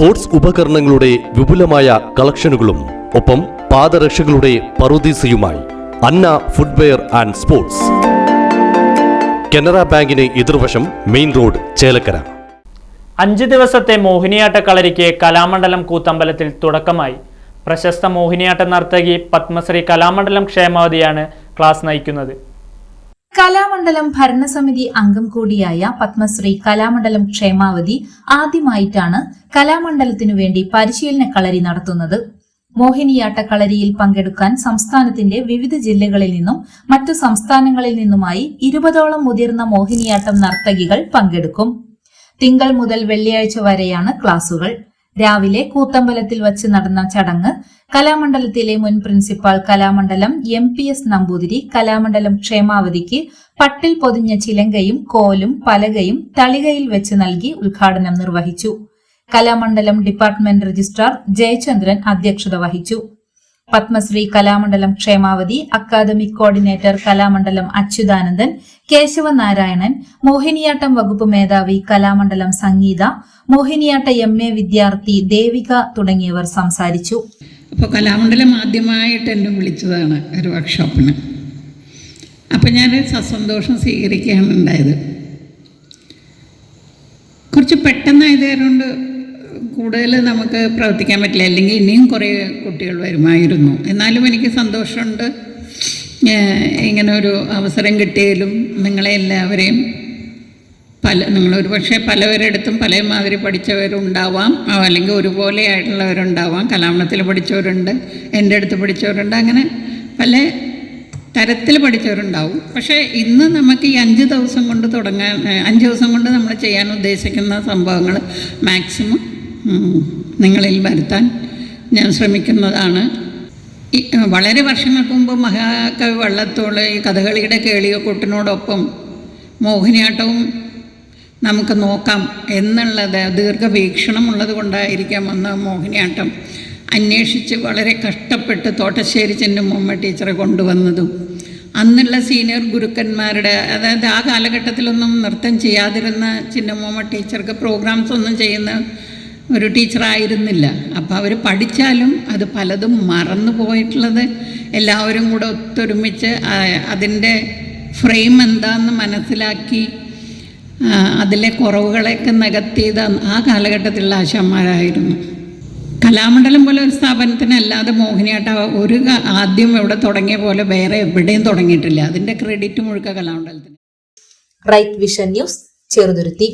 Sports ഉപകരണങ്ങളുടെ വിപുലമായ കളക്ഷനുകളും ഒപ്പം പാദരക്ഷകളുടെ പറുദീസയുമായി. Anna footwear and sports. Canara ബാങ്കിന് എതിർവശം മെയിൻ റോഡ് ചേലക്കര. അഞ്ച് ദിവസത്തെ മോഹിനിയാട്ട കളരിക്ക് കലാമണ്ഡലം കൂത്തമ്പലത്തിൽ തുടക്കമായി. പ്രശസ്ത മോഹിനിയാട്ട നർത്തകി പത്മശ്രീ കലാമണ്ഡലം ക്ഷേമാവതിയാണ് ക്ലാസ് നയിക്കുന്നത്. കലാമണ്ഡലം ഭരണസമിതി അംഗം കൂടിയായ പത്മശ്രീ കലാമണ്ഡലം ക്ഷേമാവതി ആദ്യമായിട്ടാണ് കലാമണ്ഡലത്തിനു വേണ്ടി പരിശീലന കളരി നടത്തുന്നത്. മോഹിനിയാട്ട കളരിയിൽ പങ്കെടുക്കാൻ സംസ്ഥാനത്തിന്റെ വിവിധ ജില്ലകളിൽ നിന്നും മറ്റു സംസ്ഥാനങ്ങളിൽ നിന്നുമായി ഇരുപതോളം മുതിർന്ന മോഹിനിയാട്ടം നർത്തകികൾ പങ്കെടുക്കും. തിങ്കൾ മുതൽ വെള്ളിയാഴ്ച വരെയാണ് ക്ലാസുകൾ. രാവിലെ കൂത്തമ്പലത്തിൽ വച്ച് നടന്ന ചടങ്ങ് കലാമണ്ഡലത്തിലെ മുൻ principal Kalamandalam M P S Namboothiri Kalamandalam ക്ഷേമാവതിക്ക് പട്ടിൽ പൊതിഞ്ഞ ചിലങ്കയും കോലും പലകയും തളികയിൽ വെച്ച് നൽകി ഉദ്ഘാടനം നിർവഹിച്ചു. കലാമണ്ഡലം ഡിപ്പാർട്ട്മെന്റ് രജിസ്ട്രാർ ജയചന്ദ്രൻ അധ്യക്ഷത വഹിച്ചു. പത്മശ്രീ കലാമണ്ഡലം ക്ഷേമാവതി അക്കാദമിക് കോർഡിനേറ്റർ കലാമണ്ഡലം അച്യുതാനന്ദൻ കേശവനാരായണൻ മോഹിനിയാട്ടം വകുപ്പ് മേധാവി കലാമണ്ഡലം സംഗീത മോഹിനിയാട്ട എം എ വിദ്യാർത്ഥി ദേവിക തുടങ്ങിയവർ സംസാരിച്ചു. അപ്പോൾ കലാമണ്ഡലം ആദ്യമായിട്ട് എന്നെ വിളിച്ചതാണ് ഒരു വർക്ക്ഷോപ്പിന്. അപ്പോൾ ഞാൻ സസന്തോഷം സ്വീകരിക്കുകയാണ് ഉണ്ടായത്. കുറച്ച് പെട്ടെന്നായത് കൊണ്ട് കൂടുതൽ നമുക്ക് പ്രവർത്തിക്കാൻ പറ്റില്ല. അല്ലെങ്കിൽ ഇനിയും കുറേ കുട്ടികൾ വരുമായിരുന്നു. എന്നാലും എനിക്ക് സന്തോഷമുണ്ട്. ഇങ്ങനെ ഒരു അവസരം കിട്ടിയതിലും നിങ്ങളെ എല്ലാവരെയും പല നിങ്ങളൊരു പക്ഷേ പലവരടുത്തും പല മാതിരി പഠിച്ചവരുണ്ടാവാം. അല്ലെങ്കിൽ ഒരുപോലെ ആയിട്ടുള്ളവരുണ്ടാവാം. കലാമണത്തിൽ പഠിച്ചവരുണ്ട് എന്റെ അടുത്ത് പഠിച്ചവരുണ്ട്. അങ്ങനെ പല തരത്തിൽ പഠിച്ചവരുണ്ടാവും. പക്ഷേ ഇന്ന് നമുക്ക് ഈ അഞ്ച് ദിവസം കൊണ്ട് തുടങ്ങാൻ അഞ്ച് ദിവസം കൊണ്ട് നമ്മൾ ചെയ്യാൻ ഉദ്ദേശിക്കുന്ന സംഭവങ്ങൾ മാക്സിമം നിങ്ങളിൽ വരുത്താൻ ഞാൻ ശ്രമിക്കുന്നതാണ്. വളരെ വർഷങ്ങൾക്ക് മുമ്പ് മഹാകവി വള്ളത്തോൾ ഈ കഥകളിയുടെ കേളിയൊക്കൊട്ടിനോടൊപ്പം മോഹിനിയാട്ടവും നമുക്ക് നോക്കാം എന്നുള്ളത് ദീർഘവീക്ഷണം ഉള്ളത് കൊണ്ടായിരിക്കാം അന്ന് മോഹിനിയാട്ടം അന്വേഷിച്ച് വളരെ കഷ്ടപ്പെട്ട് തോട്ടശ്ശേരി ചെന്നുമ്മ ടീച്ചറെ കൊണ്ടുവന്നതും. അന്നുള്ള സീനിയർ ഗുരുക്കന്മാരുടെ അതായത് ആ കാലഘട്ടത്തിലൊന്നും നൃത്തം ചെയ്യാതിരുന്ന ചിന്നമ്മ ടീച്ചർക്ക് പ്രോഗ്രാംസ് ഒന്നും ചെയ്യുന്ന ഒരു ടീച്ചറായിരുന്നില്ല. അപ്പോൾ അവർ പഠിച്ചാലും അത് പലതും മറന്നു പോയിട്ടുള്ളത് എല്ലാവരും കൂടെ ഒത്തൊരുമിച്ച് അതിന്റെ ഫ്രെയിം എന്താണെന്ന് മനസ്സിലാക്കി അതിലെ കുറവുകളെയൊക്കെ നികത്തിയത് ആ കാലഘട്ടത്തിലുള്ള ആശാന്മാരായിരുന്നു. കലാമണ്ഡലം പോലെ ഒരു സ്ഥാപനത്തിനല്ലാതെ മോഹിനിയാട്ട ഒരു ആദ്യം ഇവിടെ തുടങ്ങിയ പോലെ വേറെ എവിടെയും തുടങ്ങിയിട്ടില്ല. അതിന്റെ ക്രെഡിറ്റ് മുഴുക്ക കലാമണ്ഡലത്തിന്. Right vision news Cheruthuruthy.